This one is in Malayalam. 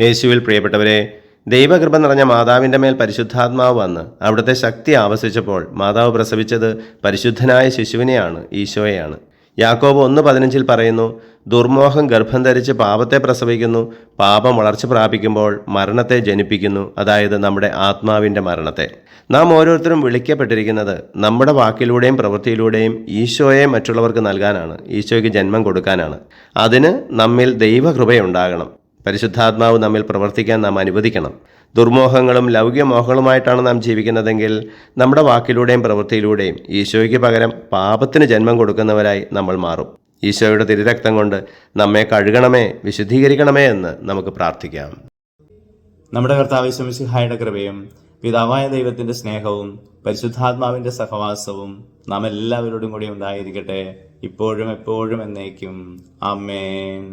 യേശുവിൽ പ്രിയപ്പെട്ടവരെ ദൈവകൃപ നിറഞ്ഞ മാതാവിന്റെ മേൽ പരിശുദ്ധാത്മാവ് വന്ന് അവിടുത്തെ ശക്തി ആവസിച്ചപ്പോൾ മാതാവ് പ്രസവിച്ചത് പരിശുദ്ധനായ ശിശുവിനെയാണ് ഈശോയെയാണ്. യാക്കോബ് ഒന്ന് പതിനഞ്ചിൽ പറയുന്നു ദുർമോഹം ഗർഭം ധരിച്ച് പാപത്തെ പ്രസവിക്കുന്നു പാപം വളർച്ച പ്രാപിക്കുമ്പോൾ മരണത്തെ ജനിപ്പിക്കുന്നു അതായത് നമ്മുടെ ആത്മാവിന്റെ മരണത്തെ. നാം ഓരോരുത്തരും വിളിക്കപ്പെട്ടിരിക്കുന്നത് നമ്മുടെ വാക്കിലൂടെയും പ്രവൃത്തിയിലൂടെയും ഈശോയെ മറ്റുള്ളവർക്ക് നൽകാനാണ് ഈശോയ്ക്ക് ജന്മം കൊടുക്കാനാണ്. അതിന് നമ്മിൽ ദൈവകൃപയുണ്ടാകണം. പരിശുദ്ധാത്മാവ് നമ്മിൽ പ്രവർത്തിക്കാൻ നാം അനുവദിക്കണം. ദുർമോഹങ്ങളും ലൗകികമോഹങ്ങളുമായിട്ടാണ് നാം ജീവിക്കുന്നതെങ്കിൽ നമ്മുടെ വാക്കിലൂടെയും പ്രവൃത്തിയിലൂടെയും ഈശോയ്ക്ക് പകരം പാപത്തിന് ജന്മം കൊടുക്കുന്നവരായി നമ്മൾ മാറും. ഈശോയുടെ തിരുരക്തം കൊണ്ട് നമ്മെ കഴുകണമേ വിശുദ്ധീകരിക്കണമേ എന്ന് നമുക്ക് പ്രാർത്ഥിക്കാം. നമ്മുടെ കർത്താവ് ശമിസിഹായുടെ കൃപയും പിതാവായ ദൈവത്തിന്റെ സ്നേഹവും പരിശുദ്ധാത്മാവിന്റെ സഹവാസവും നാം എല്ലാവരോടും കൂടി ഉണ്ടായിരിക്കട്ടെ. ഇപ്പോഴും എപ്പോഴും എന്നേക്കും. ആമേൻ.